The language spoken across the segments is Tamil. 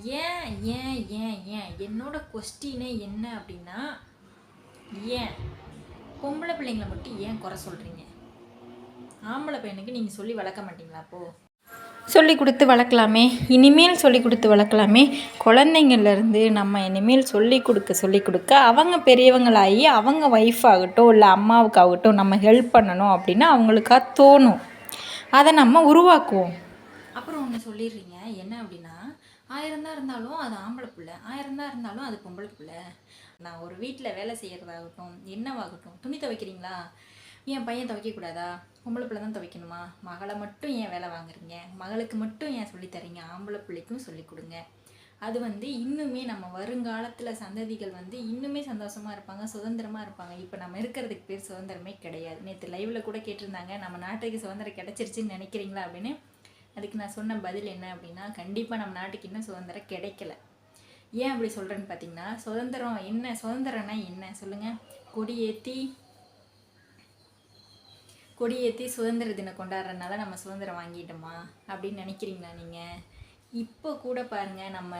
ஏன் ஏன் ஏன் ஏன்? என்னோட கொஸ்டினே என்ன அப்படின்னா ஏன்? பொம்பளை பிள்ளைங்களை மட்டும் ஏன் குறை சொல்கிறீங்க ஆம்பளை பையனுக்கு நீங்கள் சொல்லி வளர்க்க மாட்டீங்களா அப்போ? சொல்லி கொடுத்து வளர்க்கலாமே. இனிமேல் சொல்லி கொடுத்து வளர்க்கலாமே. குழந்தைங்கள்லேருந்து நம்ம இனிமேல் சொல்லி கொடுக்க சொல்லி கொடுக்க அவங்க பெரியவங்களாகி அவங்க ஒய்ஃப் ஆகட்டும் இல்லை அம்மாவுக்காகட்டும் நம்ம ஹெல்ப் பண்ணணும் அப்படின்னா அவங்களுக்காக தோணும். அதை நம்ம உருவாக்குவோம். அப்புறம் ஒன்று சொல்லிடுறீங்க. என்ன அப்படின்னா ஆயிரம் தான் இருந்தாலும் அது ஆம்பளை பிள்ளை ஆயிரம் தான் இருந்தாலும் அது பொம்பளை பிள்ளை. நான் ஒரு வீட்டில் வேலை செய்கிறதாகட்டும் என்னவாகட்டும் துணி துவைக்கிறீங்களா? என் பையன் துவைக்கக்கூடாதா? பொம்பளை பிள்ளை தான் துவைக்கணுமா? மகளை மட்டும் ஏன் வேலை வாங்குறீங்க? மகளுக்கு மட்டும் ஏன் சொல்லித்தரீங்க ஆம்பளை பிள்ளைக்கும் சொல்லிக் கொடுங்க. அது வந்து இன்னுமே நம்ம வருங்காலத்தில் சந்ததிகள் வந்து இன்னுமே சந்தோஷமாக இருப்பாங்க சுதந்திரமாக இருப்பாங்க. இப்போ நம்ம இருக்கிறதுக்கு பேர் சுதந்திரமே கிடையாது. நேற்று லைவில் கூட கேட்டிருந்தாங்க நம்ம நாட்டுக்கு சுதந்திரம் கிடச்சிருச்சுன்னு நினைக்கிறீங்களா அப்படின்னு? அதுக்கு நான் சொன்ன பதில் என்ன அப்படின்னா கண்டிப்பாக நம்ம நாட்டுக்கு இன்னும் சுதந்திரம் கிடைக்கல. ஏன் அப்படி சொல்கிறேன்னு பார்த்தீங்கன்னா சுதந்திரம் என்ன சுதந்திரம்னா என்ன? சொல்லுங்கள் கொடியேற்றி கொடியேற்றி சுதந்திர தினம் கொண்டாடுறதுனால நம்ம சுதந்திரம் வாங்கிட்டோமா? அப்படின்னு நினைக்கிறீங்களா நீங்கள் இப்போ கூட பாருங்கள் நம்ம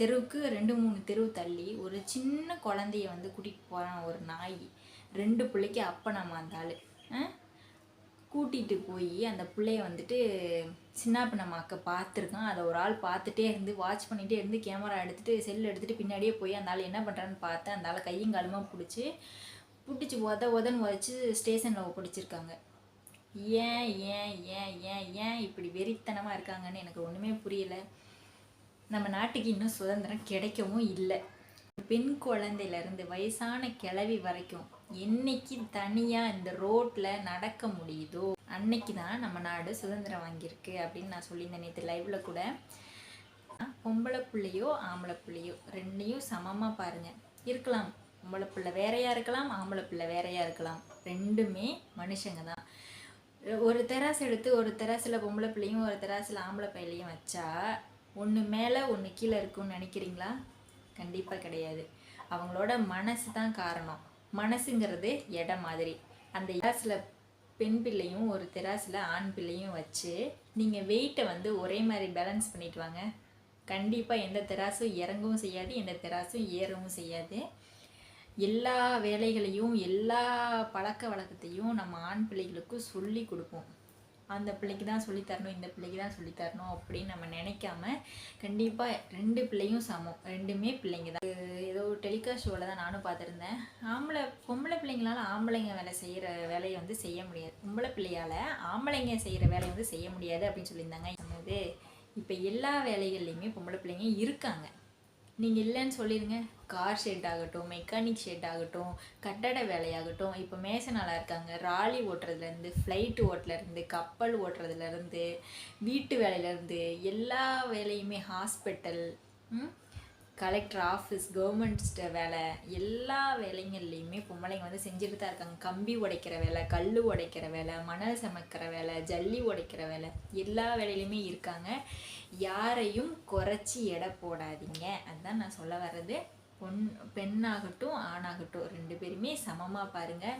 தெருவுக்கு ரெண்டு மூணு தெருவு தள்ளி ஒரு சின்ன குழந்தைய வந்து கூட்டிகிட்டு போகிறான் ஒரு நாய். ரெண்டு பிள்ளைக்கு அப்போ நம்ம அந்த ஆள். கூட்டிகிட்டு போய் அந்த பிள்ளைய வந்துட்டு சின்ன பின்னமாக்க பார்த்துருக்கான் அதை ஒரு ஆள் பார்த்துட்டே இருந்து வாட்ச் பண்ணிகிட்டே இருந்து கேமரா எடுத்துகிட்டு செல் எடுத்துகிட்டு பின்னாடியே போய் அந்த ஆள் என்ன பண்ணுறான்னு பார்த்தேன் அந்த ஆள் கையும் காலமாக பிடிச்சி பிடிச்சி உத உதன்னு உதச்சி ஸ்டேஷனில் பிடிச்சிருக்காங்க ஏன் ஏன் ஏன் ஏன் ஏன் இப்படி வெறித்தனமாக இருக்காங்கன்னு எனக்கு ஒன்றுமே புரியலை. நம்ம நாட்டுக்கு இன்னும் சுதந்திரம் கிடைக்கவும் இல்லை. பெண் குழந்தையிலேருந்து வயசான கிளவி வரைக்கும் என்னைக்கு தனியாக இந்த ரோட்டில் நடக்க முடியுதோ அன்னைக்கு தான் நம்ம நாடு சுதந்திரம் வாங்கியிருக்கு அப்படின்னு நான் சொல்லியிருந்தேன் நேற்று லைவில் கூட. பொம்பளை பிள்ளையோ ஆம்பளை பிள்ளையோ ரெண்டையும் சமமாக பாருங்கள் இருக்கலாம். பொம்பளை பிள்ளை வேறையாக இருக்கலாம் ஆம்பளை பிள்ளை வேறையாக இருக்கலாம். ரெண்டுமே மனுஷங்க தான். ஒரு தெராசு எடுத்து ஒரு தெராசில் பொம்பளை பிள்ளையும் ஒரு தெராசில் ஆம்பளை பிள்ளையும் வச்சா ஒன்று மேலே ஒன்று கீழே இருக்கும்னு நினைக்கிறீங்களா? கண்டிப்பாக கிடையாது. அவங்களோட மனசு தான் காரணம். மனசுங்கிறது இடம் மாதிரி. அந்த இடத்துல பெண் பிள்ளையும் ஒரு தெராசில் ஆண் பிள்ளையும் வச்சு நீங்கள் வெயிட்டை வந்து ஒரே மாதிரி பேலன்ஸ் பண்ணிட்டு வாங்க. கண்டிப்பாக எந்த தெராசும் இறங்கவும் செய்யாது எந்த தெராசும் ஏறவும் செய்யாது. எல்லா வேலைகளையும் எல்லா பழக்க வழக்கத்தையும் நம்ம ஆண் பிள்ளைகளுக்கு சொல்லி கொடுப்போம். அந்த பிள்ளைக்கு தான் சொல்லித் தரணும் இந்த பிள்ளைக்கு தான் சொல்லித்தரணும் அப்படின்னு நம்ம நினைக்காம கண்டிப்பாக ரெண்டு பிள்ளையும் சமம். ரெண்டுமே பிள்ளைங்க தான். ஏதோ டெலிகாஸ்ட் ஷோவில் தான் நானும் பார்த்துருந்தேன். ஆம்பளை பொம்பளை பிள்ளைங்களால ஆம்பளைங்க வேலை செய்கிற வேலையை வந்து செய்ய முடியாது. பொம்பளை பிள்ளையால் ஆம்பளைங்க செய்கிற வேலையை வந்து செய்ய முடியாது அப்படின்னு சொல்லியிருந்தாங்க. சொன்னது இப்போ எல்லா வேலைகள்லையுமே பொம்பளை பிள்ளைங்க இருக்காங்க. நீங்கள் இல்லைன்னு சொல்லிடுங்க கார் ஷெட் ஆகட்டும் மெக்கானிக் ஷெட் ஆகட்டும் கட்டட வேலையாகட்டும் இப்போ மேசனாலாக இருக்காங்க. ராலி ஓட்டுறதுலேருந்து ஃப்ளைட் ஓட்டுறதுலேருந்து கப்பல் ஓட்டுறதுலேருந்து வீட்டு வேலையிலேருந்து எல்லா வேலையுமே ஹாஸ்பிட்டல் கலெக்டர் ஆஃபீஸ் கவர்மெண்ட் வேலை எல்லா வேலைங்கள்லேயுமே பொம்பளைங்க வந்து செஞ்சுட்டு தான் இருக்காங்க. கம்பி உடைக்கிற வேலை கல் உடைக்கிற வேலை மணல் சமைக்கிற வேலை ஜல்லி உடைக்கிற வேலை எல்லா வேலையிலையுமே இருக்காங்க. யாரையும் குறைச்சி எடை போடாதீங்க. அதுதான் நான் சொல்ல வர்றது. பொன் பெண்ணாகட்டும் ஆணாகட்டும் ரெண்டு பேருமே சமமாக பாருங்கள்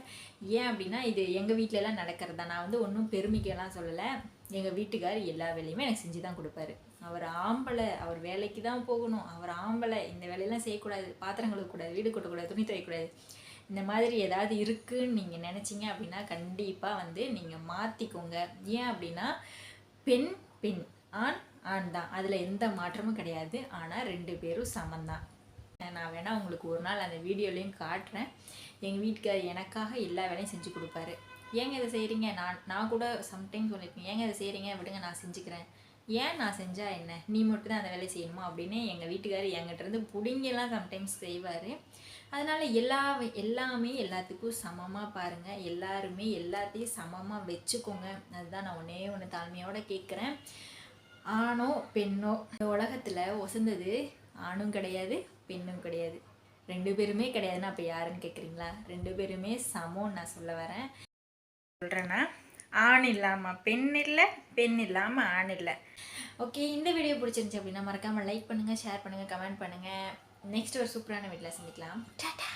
ஏன் அப்படின்னா இது எங்கள் வீட்டிலலாம் நடக்கிறது? தான் நான் வந்து ஒன்றும் பெருமைக்கெல்லாம் சொல்லலை. எங்கள் வீட்டுக்கார் எல்லா வேலையுமே எனக்கு செஞ்சு தான் கொடுப்பாரு. அவர் ஆம்பளை அவர் வேலைக்கு தான் போகணும். அவர் ஆம்பளை இந்த வேலையெல்லாம் செய்யக்கூடாது. பாத்திரம் கழுவக்கூடாது வீடு கொட்டக்கூடாது துணி துவைக்கக்கூடாது. இந்த மாதிரி ஏதாவது இருக்குன்னு நீங்கள் நினச்சிங்க அப்படின்னா கண்டிப்பாக வந்து நீங்கள் மாற்றிக்கோங்க ஏன் அப்படின்னா பெண் பெண் ஆண் ஆண் தான். அதில் எந்த மாற்றமும் கிடையாது. ஆனால் ரெண்டு பேரும் சமந்தான். நான் வேணால் உங்களுக்கு ஒரு நாள் அந்த வீடியோலையும் காட்டுறேன். எங்கள் வீட்டுக்கார் எனக்காக எல்லா வேலையும் செஞ்சு கொடுப்பாரு. ஏங்க இதை செய்கிறீங்க நான் நான் கூட சம்டைம் சொல்லியிருக்கேன் ஏங்க இதை செய்கிறீங்க விடுங்க நான் செஞ்சுக்கிறேன். ஏன் நான் செஞ்சால் என்ன? நீ மட்டும் தான் அந்த வேலையை செய்யணுமா? அப்படின்னு எங்கள் வீட்டுக்காரர் என்கிட்டருந்து பிடிங்கெல்லாம் சம்டைம்ஸ் செய்வார். அதனால் எல்லா எல்லாமே எல்லாத்துக்கும் சமமாக பாருங்கள் எல்லாருமே எல்லாத்தையும் சமமாக வச்சுக்கோங்க. அதுதான் நான் ஒன்றே ஒன்று தாழ்மையோடு கேட்குறேன் ஆணோ பெண்ணோ இந்த உலகத்தில் ஒசந்தது ஆணும் கிடையாது. பெண்ணும் கிடையாது. ரெண்டு பேருமே கிடையாதுன்னா அப்போ யாருன்னு கேட்குறீங்களா ரெண்டு பேருமே சமம்னு நான் சொல்ல வரேன். சொல்கிறேன்னா ஆண் இல்லாமல் பெண் இல்லை பெண் இல்லாமல் ஆண் இல்லை. ஓகே இந்த வீடியோ பிடிச்சிருந்துச்சி அப்படின்னா மறக்காமல் லைக் பண்ணுங்கள் ஷேர் பண்ணுங்கள் கமெண்ட் பண்ணுங்கள் நெக்ஸ்ட் ஒரு சூப்பரான வீட்டில் சந்திக்கலாம். டாடா!